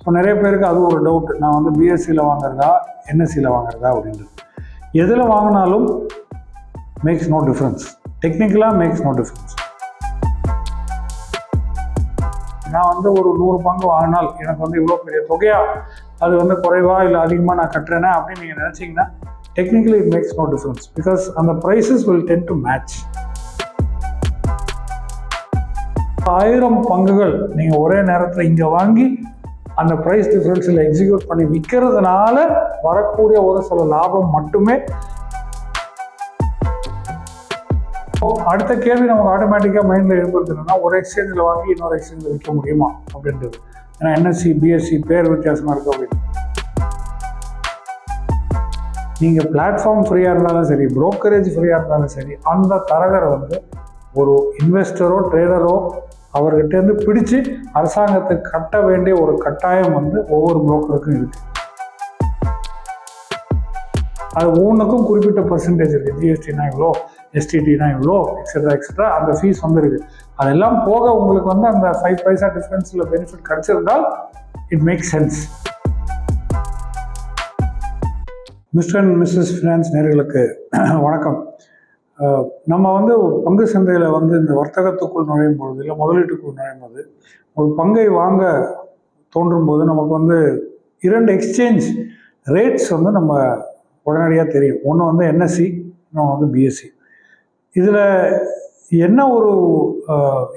So நிறைய பேருக்கு அது ஒரு டவுட் நான் வந்து பிஎஸ்சியில் வாங்குறதா என்எஸ்சியில் வாங்குறதா அப்படின்றது. எதில் வாங்கினாலும் மேக்ஸ் நோ டிஃப்ரென்ஸ் டெக்னிக்கலாக மேக்ஸ் நோ டிஃப்ரென்ஸ் நான் வந்து ஒரு நூறு பங்கு வாங்கினால் எனக்கு வந்து இவ்வளோ பெரிய தொகையா? அது வந்து குறைவா இல்லை அதிகமாக நான் கட்டுறேனே அப்படின்னு நீங்கள் நினச்சிங்கன்னா technically it makes no difference because அந்த prices will tend to match ஆயிரம் பங்குகள் நீங்கள் ஒரே நேரத்தில் இங்கே வாங்கி அந்த ப்ரைஸ் டிஃப்ரென்ஸில் எக்ஸிக்யூட் பண்ணி விற்கிறதுனால வரக்கூடிய ஒரு சில லாபம் மட்டுமே. அடுத்த கேள்வி நமக்கு ஆட்டோமேட்டிக்காக மைண்டில் எழுப்புறது என்னன்னா ஒரு எக்ஸ்சேஞ்சில் வாங்கி இன்னொரு எக்ஸ்சேஞ்சில் விற்க முடியுமா? அப்படின்றது. ஏன்னா என்எஸ்சி பிஎஸ்சி பேர் வித்தியாசமாக இருக்குது அப்படின்னு. நீங்கள் பிளாட்ஃபார்ம் ஃப்ரீயாக இருந்தாலும் சரி ப்ரோக்கரேஜ் ஃப்ரீயாக இருந்தாலும் சரி அந்த தரகரை வந்து ஒரு இன்வெஸ்டரோ ட்ரேடரோ அவர்கிட்டேருந்து பிடிச்சு அரசாங்கத்துக்கு கட்ட வேண்டிய ஒரு கட்டாயம் வந்து ஒவ்வொரு புரோக்கருக்கும் இருக்குது அது ஒவ்வொன்றுக்கும் குறிப்பிட்ட பர்சன்டேஜ் இருக்குது ஜிஎஸ்டினா இவ்வளோ எஸ்டிடினா இவ்வளோ எக்ஸட்ரா எக்ஸெட்ரா அந்த ஃபீஸ் வந்து இருக்குது அதெல்லாம் போக உங்களுக்கு வந்து அந்த ஃபைவ் பைசா டிஃப்ரென்ஸில் benefit கிடைச்சிருந்தால் it make sense mister and missus finance நேர்களுக்கு வணக்கம். நம்ம வந்து பங்கு சந்தையில் வந்து இந்த வர்த்தகத்துக்குள் நுழையும் பொழுது இல்லை முதலீட்டுக்குள் நுழையும் போது ஒரு பங்கை வாங்க தோன்றும் போது நமக்கு வந்து இரண்டு எக்ஸ்சேஞ்ச் ரேட்ஸ் வந்து நம்ம உடனடியாக தெரியும். ஒன்று வந்து என்எஸ்சி இன்னொன்று வந்து பிஎஸ்சி இதில் என்ன ஒரு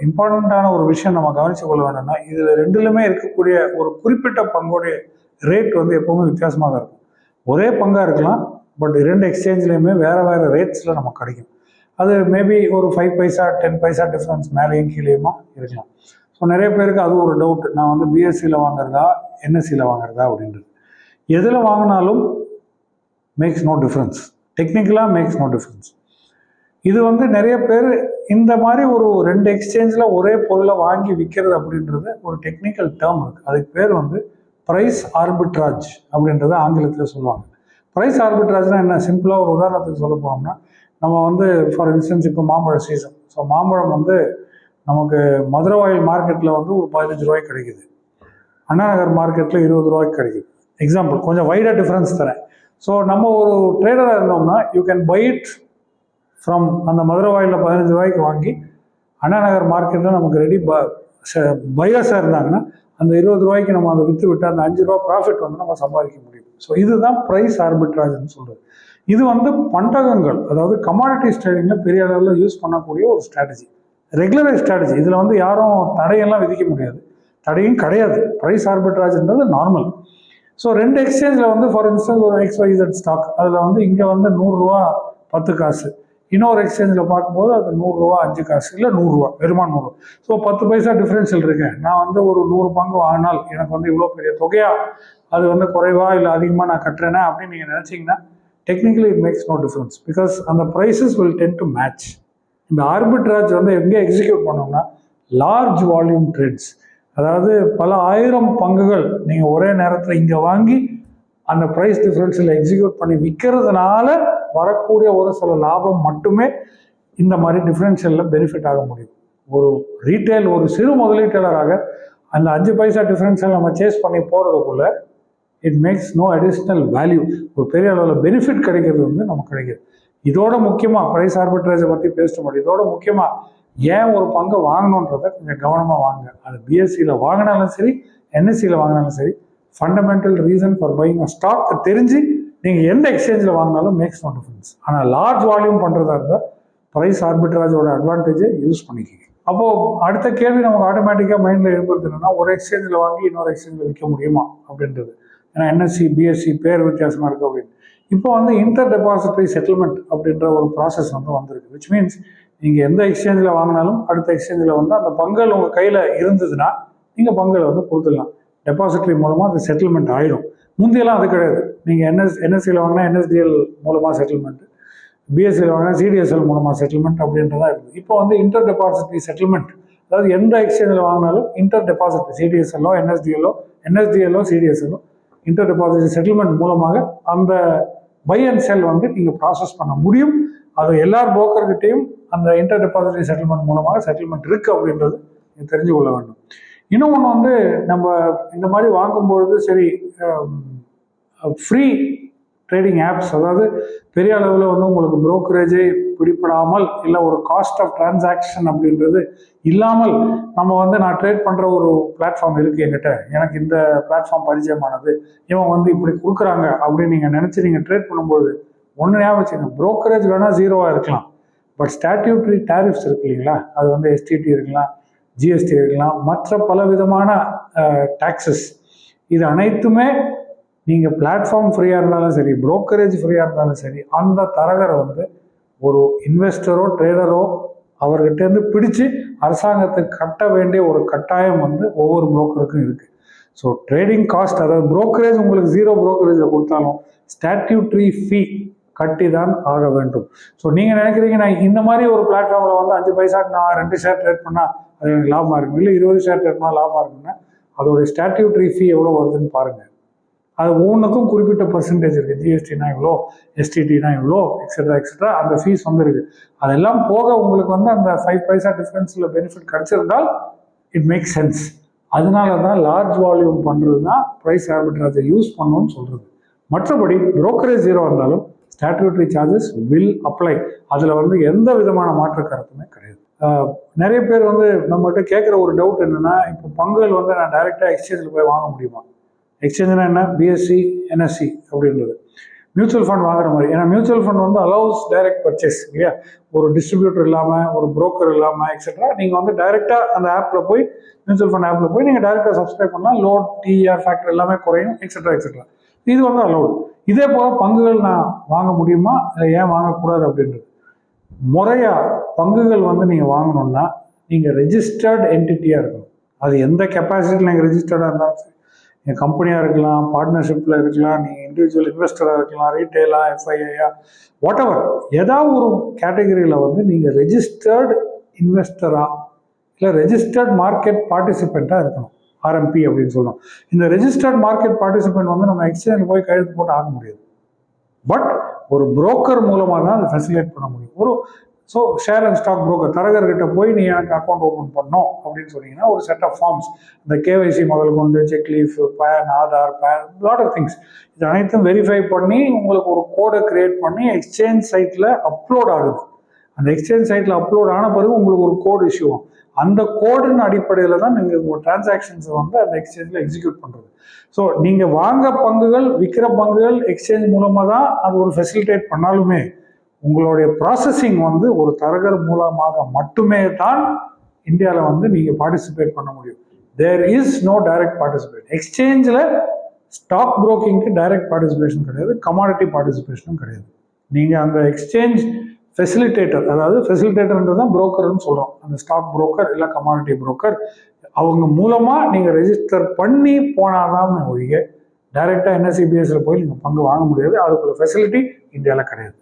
இம்பார்ட்டண்ட்டான ஒரு விஷயம் நம்ம கவனித்து கொள்ள வேண்டும்னா இதில் ரெண்டுலையுமே இருக்கக்கூடிய ஒரு குறிப்பிட்ட பங்குடைய ரேட் வந்து எப்போவுமே வித்தியாசமாக தான் இருக்கும். ஒரே பங்காக இருக்கலாம் பட் இரண்டு எக்ஸ்சேஞ்ச்லேயுமே வேறு வேறு ரேட்ஸில் நமக்கு கிடைக்கும். அது மேபி ஒரு five paisa ten paisa difference மேலேயும் கீழேயுமா இருக்கலாம். ஸோ நிறைய பேருக்கு அது ஒரு டவுட் நான் வந்து பிஎஸ்சியில் வாங்குறதா என்எஸ்சியில் வாங்குறதா அப்படின்றது. எதில் வாங்கினாலும் மேக்ஸ் நோ டிஃப்ரென்ஸ் டெக்னிக்கலாக மேக்ஸ் நோ டிஃப்ரென்ஸ் இது வந்து நிறைய பேர் இந்த மாதிரி ஒரு ரெண்டு எக்ஸ்சேஞ்சில் ஒரே பொருளை வாங்கி விற்கிறது அப்படின்றது ஒரு டெக்னிக்கல் டேர்ம் இருக்குது அதுக்கு பேர் வந்து ப்ரைஸ் ஆர்பிட்ராஜ் அப்படின்றத ஆங்கிலத்தில் சொல்லுவாங்க. ப்ரைஸ் ஆர்பிட்ராஜ்னா என்ன? சிம்பிளாக ஒரு உதாரணத்துக்கு சொல்ல போனோம்னா நம்ம வந்து ஃபார் இன்ஸ்டன்ஸ் இப்போ மாம்பழ சீசன் ஸோ மாம்பழம் வந்து நமக்கு மதுரவாயில் மார்க்கெட்டில் வந்து ஒரு பதினஞ்சு ரூபாய்க்கு கிடைக்குது. அண்ணா நகர் மார்க்கெட்டில் இருபது ரூபாய்க்கு கிடைக்குது. எக்ஸாம்பிள் கொஞ்சம் வைடாக டிஃப்ரென்ஸ் தரேன். ஸோ நம்ம ஒரு ட்ரேடராக இருந்தோம்னா you can buy it from அந்த மதுரவாயில் பதினஞ்சு ரூபாய்க்கு வாங்கி அண்ணா நகர் மார்க்கெட்டில் நமக்கு ரெடி ப பையர்ஸாக இருந்தாங்கன்னா அந்த இருபது ரூபாய்க்கு நம்ம அதை விற்று விட்டு அந்த அஞ்சு ரூபா ப்ராஃபிட் வந்து நம்ம சம்பாதிக்க முடியும். ஸோ இதுதான் ப்ரைஸ் ஆர்பிட்ராஜ்னு சொல்கிறது இது வந்து பண்டகங்கள் அதாவது கமாடிட்டி ட்ரேடிங்கில் பெரிய அளவில் யூஸ் பண்ணக்கூடிய ஒரு ஸ்ட்ராட்டஜி ரெகுலரைஸ் ஸ்ட்ராட்டஜி இதில் வந்து யாரும் தடையெல்லாம் விதிக்க முடியாது. தடையும் கிடையாது. ப்ரைஸ் ஆர்பிட்ராஜ்ன்றது நார்மல் ஸோ ரெண்டு எக்ஸ்சேஞ்சில் வந்து ஃபார் இன்ஸ்டன்ஸ் ஒரு எக்ஸ்வைசட் ஸ்டாக் அதில் வந்து இங்கே வந்து நூறுரூவா பத்து காசு. இன்னொரு எக்ஸ்சேஞ்சில் பார்க்கும்போது அது நூறுரூவா அஞ்சு காசு இல்லை நூறுரூவா வெறுமா நூறு ஸோ பத்து பைசா டிஃப்ரென்ஷியல் இருக்கு நான் வந்து ஒரு நூறு பங்கு வாங்கினால் எனக்கு வந்து இவ்வளோ பெரிய தொகையா? அது வந்து குறைவா இல்லை அதிகமாக நான் கட்டுறேனே அப்படின்னு நீங்கள் நினச்சிங்கன்னா technically it makes no difference because அந்த prices will tend to match இந்த ஆர்பிட்ராஜ் வந்து எங்கே எக்ஸிக்யூட் பண்ணோம்னா லார்ஜ் வால்யூம் ட்ரேட்ஸ் அதாவது பல ஆயிரம் பங்குகள் நீங்கள் ஒரே நேரத்தில் இங்கே வாங்கி அந்த ப்ரைஸ் டிஃப்ரென்ஸில் எக்ஸிக்யூட் பண்ணி விற்கிறதுனால வரக்கூடிய ஒரு சில லாபம் மட்டுமே இந்த மாதிரி டிஃப்ரென்ஷியலில் பெனிஃபிட் ஆக முடியும். ஒரு ரீட்டைல் ஒரு சிறு முதலீட்டாளராக அந்த அஞ்சு பைசா டிஃப்ரென்ஷியல் நம்ம சேஸ் பண்ணி போகிறதுக்குள்ள it makes no additional value ஒரு பெரிய அளவில் பெனிஃபிட் கிடைக்கிறது வந்து நமக்கு கிடைக்கிது. இதோட முக்கியமாக ப்ரைஸ் ஆர்பிட்ரேஜை பற்றி பேசிட்டு முடியும். இதோட முக்கியமாக ஏன் ஒரு பங்கை வாங்கணுன்றதை கொஞ்சம் கவனமாக வாங்க. அது பிஎஸ்சியில் வாங்கினாலும் சரி என்எஸ்சியில் வாங்கினாலும் சரி fundamental reason for buying stock தெரிஞ்சு நீங்கள் எந்த எக்ஸ்சேஞ்சில் வாங்கினாலும் மேக்ஸ் நோ டிஃபரன்ஸ் ஆனால் லார்ஜ் வால்யூம் பண்ணுறதா இருந்தால் ப்ரைஸ் ஆர்பிட்ராஜோட அட்வான்டேஜை யூஸ் பண்ணிக்கிங்க. அப்போது அடுத்த கேள்வி நமக்கு ஆட்டோமேட்டிக்காக மைண்டில் எழுப்புறது என்னன்னா ஒரு எக்ஸ்சேஞ்சில் வாங்கி இன்னொரு எக்ஸ்சேஞ்சில் விற்க முடியுமா? அப்படின்றது. ஏன்னா என்எஸ்சி பிஎஸ்சி பேர் வித்தியாசமாக இருக்குது அப்படின்னு. இப்போ வந்து இன்டர் டெபாசிட்டரி செட்டில்மெண்ட் அப்படின்ற ஒரு ப்ராசஸ் வந்து வந்திருக்கு. விச் மீன்ஸ் நீங்கள் எந்த எக்ஸ்சேஞ்சில் வாங்கினாலும் அடுத்த எக்ஸ்சேஞ்சில் வந்து அந்த பங்கல் உங்கள் கையில் இருந்ததுன்னா நீங்கள் பங்கலை வந்து கொடுத்துடலாம். டெபாசிட்டரி மூலமாக அது செட்டில்மெண்ட் ஆயிடும். முந்தையெல்லாம் அது கிடையாது. நீங்கள் என்எஸ் என்எஸ்சியில் வாங்கினா என்எஸ்டிஎல் மூலமாக செட்டில்மெண்ட் பிஎஸ்சியில் வாங்கினா சிடிஎஸ்எல் மூலமாக செட்டில்மெண்ட் அப்படின்றதா இருக்குது இப்போ வந்து இன்டர் டெபாசிட்டரி செட்டில்மெண்ட் அதாவது எந்த எக்ஸ்சேஞ்சில் வாங்கினாலும் இன்டர் டெபாசிட் சிடிஎஸ்எல்லோ என்எஸ்டிஎல்லோ என்எஸ்டிஎல்லோ சிடிஎஸ்எல்லோ இன்டர் டெபாசிட்டரி செட்டில்மெண்ட் மூலமாக அந்த பை அண்ட் செல் வந்து நீங்கள் ப்ராசஸ் பண்ண முடியும். அது எல்லார் brokerகிட்டையும் அந்த இன்டர் டெபாசிட்டி செட்டில்மெண்ட் மூலமாக செட்டில்மெண்ட் இருக்குது அப்படின்றது நீங்கள் தெரிஞ்சு கொள்ள வேண்டும். இன்னும் ஒன்று வந்து நம்ம இந்த மாதிரி வாங்கும்பொழுது சரி ஃப்ரீ ட்ரேடிங் ஆப்ஸ் அதாவது பெரிய அளவில் வந்து உங்களுக்கு brokerage-ஏ பிடிப்படாமல் இல்லை ஒரு காஸ்ட் ஆஃப் டிரான்சாக்ஷன் அப்படின்றது இல்லாமல் நம்ம வந்து நான் ட்ரேட் பண்ணுற ஒரு பிளாட்ஃபார்ம் இருக்குது என்கிட்ட. எனக்கு இந்த பிளாட்ஃபார்ம் பரிச்சயமானது. இவன் வந்து இப்படி கொடுக்குறாங்க அப்படின்னு நீங்கள் நினச்சி நீங்கள் ட்ரேட் பண்ணும்போது ஒன்று ஞாபகம் வச்சுங்க வேணால் ஜீரோவாக இருக்கலாம். பட் ஸ்டாட்யூட்ரி டேரிஃப்ஸ் இருக்கு இல்லைங்களா? அது வந்து எஸ்டிடி இருக்கலாம் ஜிஎஸ்டி இருக்கலாம் மற்ற பல விதமான டாக்ஸஸ் இது அனைத்துமே நீங்கள் பிளாட்ஃபார்ம் ஃப்ரீயாக இருந்தாலும் சரி ப்ரோக்கரேஜ் ஃப்ரீயாக இருந்தாலும் சரி அந்த தரகரை வந்து ஒரு இன்வெஸ்டரோ ட்ரேடரோ அவர்கிட்டேருந்து பிடிச்சு அரசாங்கத்துக்கு கட்ட வேண்டிய ஒரு கட்டாயம் வந்து ஒவ்வொரு புரோக்கருக்கும் இருக்குது ஸோ ட்ரேடிங் காஸ்ட் அதாவது புரோக்கரேஜ் உங்களுக்கு ஜீரோ brokerage கொடுத்தாலும் ஸ்டாட்யூட்ரி ஃபீ கட்டி தான் ஆக வேண்டும். ஸோ நீங்கள் நினைக்கிறீங்க நான் இந்த மாதிரி ஒரு பிளாட்ஃபார்மில் வந்து அஞ்சு பைசாக்கு நான் ரெண்டு ஷேர் ட்ரேட் பண்ணால் அது எனக்கு லாபமாக இருக்கும் இல்லை இருபது ஷேர் ட்ரேட் பண்ணால் லாபமாக இருக்குன்னா அதோடைய ஸ்டாட்யூட்ரி ஃபீ எவ்வளோ வருதுன்னு பாருங்கள் அது ஒவ்வொன்றுக்கும் குறிப்பிட்ட பர்சன்டேஜ் இருக்குது ஜிஎஸ்டினா இவ்வளோ எஸ்டிடினா இவ்வளோ எக்ஸெட்ரா எக்ஸட்ரா அந்த ஃபீஸ் வந்து இருக்குது அதெல்லாம் போக உங்களுக்கு வந்து அந்த ஃபைவ் பைசா டிஃப்ரென்ஸில் பெனிஃபிட் கிடச்சிருந்தால் இட் மேக் சென்ஸ் அதனால தான் லார்ஜ் வால்யூம் பண்ணுறது தான் ப்ரைஸ் ஆர்பிட்ராஜை யூஸ் பண்ணணும்னு சொல்கிறது மற்றபடி புரோக்கரேஜ் ஜீரோ இருந்தாலும் ஸ்டாட்யூட்டரி சார்ஜஸ் வில் அப்ளை அதில் வந்து எந்த விதமான மாற்ற கருத்துமே கிடையாது. நிறைய பேர் வந்து நம்மகிட்ட கேட்குற ஒரு டவுட் என்னென்னா இப்போ பங்குகள் வந்து நான் டைரெக்டாக எக்ஸ்சேஞ்சில் போய் வாங்க முடியுமா? எக்ஸ்சேஞ்சுனா என்ன? பிஎஸ்சி என்எஸ்சி அப்படின்றது. மியூச்சுவல் ஃபண்ட் வாங்குற மாதிரி. ஏன்னா மியூச்சுவல் ஃபண்ட் வந்து அலௌஸ் டைரக்ட் பர்ச்சேஸ் இல்லையா? ஒரு டிஸ்ட்ரிபியூட்டர் இல்லாமல் ஒரு ப்ரோக்கர் இல்லாமல் எக்ஸெட்ரா நீங்கள் வந்து டைரெக்டாக அந்த ஆப்பில் போய் மியூச்சுவல் ஃபண்ட் ஆப்பில் போய் நீங்கள் டைரெக்டாக சப்ஸ்கிரைப் பண்ணலாம் லோட் டிஆர் ஃபேக்டர் எல்லாமே குறையும் எக்ஸெட்ரா எக்ஸெட்ரா இது வந்து அலௌடு இதே போல் பங்குகள் நான் வாங்க முடியுமா? இல்லை ஏன் வாங்கக்கூடாது அப்படின்றது. முறையாக பங்குகள் வந்து நீங்கள் வாங்கணும்னா நீங்கள் ரெஜிஸ்டர்ட் என்டிட்டியாக இருக்கணும். அது எந்த கெப்பாசிட்டியில் நீங்கள் ரெஜிஸ்டர்டாக இருந்தாலும் சரி. என் கம்பெனியாக இருக்கலாம் பார்ட்னர்ஷிப்பில் இருக்கலாம் நீங்கள் இண்டிவிஜுவல் இன்வெஸ்டராக இருக்கலாம் ரீட்டெயிலா எஃப்ஐஐயா வாட் எவர் ஏதாவது ஒரு கேட்டகரியில் வந்து நீங்கள் ரெஜிஸ்டர்டு இன்வெஸ்டராக இல்லை ரெஜிஸ்டர்ட் மார்க்கெட் பார்ட்டிசிபெண்ட்டாக இருக்கணும். ஆர்எம்பி அப்படின்னு சொல்லணும் இந்த ரெஜிஸ்டர்ட் மார்க்கெட் பார்ட்டிசிபெண்ட் வந்து நம்ம எக்ஸ்சேஞ்சில் போய் கையெழுத்து போட்டு ஆக முடியாது. பட் ஒரு புரோக்கர் மூலமாக தான் அதை ஃபெசிலேட் பண்ண முடியும். ஒரு so share and stock broker தரகர்கிட்ட போய் நீ எனக்கு அக்கௌண்ட் ஓப்பன் பண்ணோம் அப்படின்னு சொன்னீங்கன்னா ஒரு செட் ஆஃப் ஃபார்ம்ஸ் இந்த கேவைசி முதல் கொண்டு cheque leaf PAN Aadhaar PAN lot of things இது அனைத்தும் வெரிஃபை பண்ணி உங்களுக்கு ஒரு கோடை கிரியேட் பண்ணி எக்ஸ்சேஞ்ச் சைட்டில் அப்லோட் ஆகுது. அந்த எக்ஸ்சேஞ்ச் சைட்டில் அப்லோட் ஆன பிறகு உங்களுக்கு ஒரு கோடு இஷ்யூ ஆகும் அந்த கோடின் அடிப்படையில் தான் நீங்கள் உங்கள் டிரான்சாக்ஷன்ஸை வந்து அந்த எக்ஸ்சேஞ்சில் எக்ஸிக்யூட் பண்ணுறது ஸோ நீங்கள் வாங்க பங்குகள் விற்கிற பங்குகள் எக்ஸ்சேஞ்ச் மூலமாக தான் அது ஒரு ஃபெசிலிட்டேட் பண்ணாலுமே உங்களுடைய ப்ராசஸிங் வந்து ஒரு தரகர் மூலமாக மட்டுமே தான் இந்தியாவில் வந்து நீங்கள் பார்ட்டிசிபேட் பண்ண முடியும். There is no direct participate எக்ஸ்சேஞ்சில் ஸ்டாக் புரோக்கிங்க்கு டைரக்ட் பார்ட்டிசிபேஷன் கிடையாது கமாடிட்டி பார்ட்டிசிபேஷனும் கிடையாது. நீங்கள் அந்த எக்ஸ்சேஞ்ச் ஃபெசிலிட்டேட்டர் அதாவது ஃபெசிலிட்டேட்டர்ன்றது தான் புரோக்கர்னு சொல்கிறோம் அந்த ஸ்டாக் புரோக்கர் இல்லை கமாடிட்டி புரோக்கர் அவங்க மூலமாக நீங்கள் ரெஜிஸ்டர் பண்ணி போனாதான் ஒழிய டைரெக்டாக என்எஸ்சிபிஎஸ்சில் போய் நீங்கள் பங்கு வாங்க முடியாது. அதுக்குள்ள ஃபெசிலிட்டி இந்தியாவில் கிடையாது.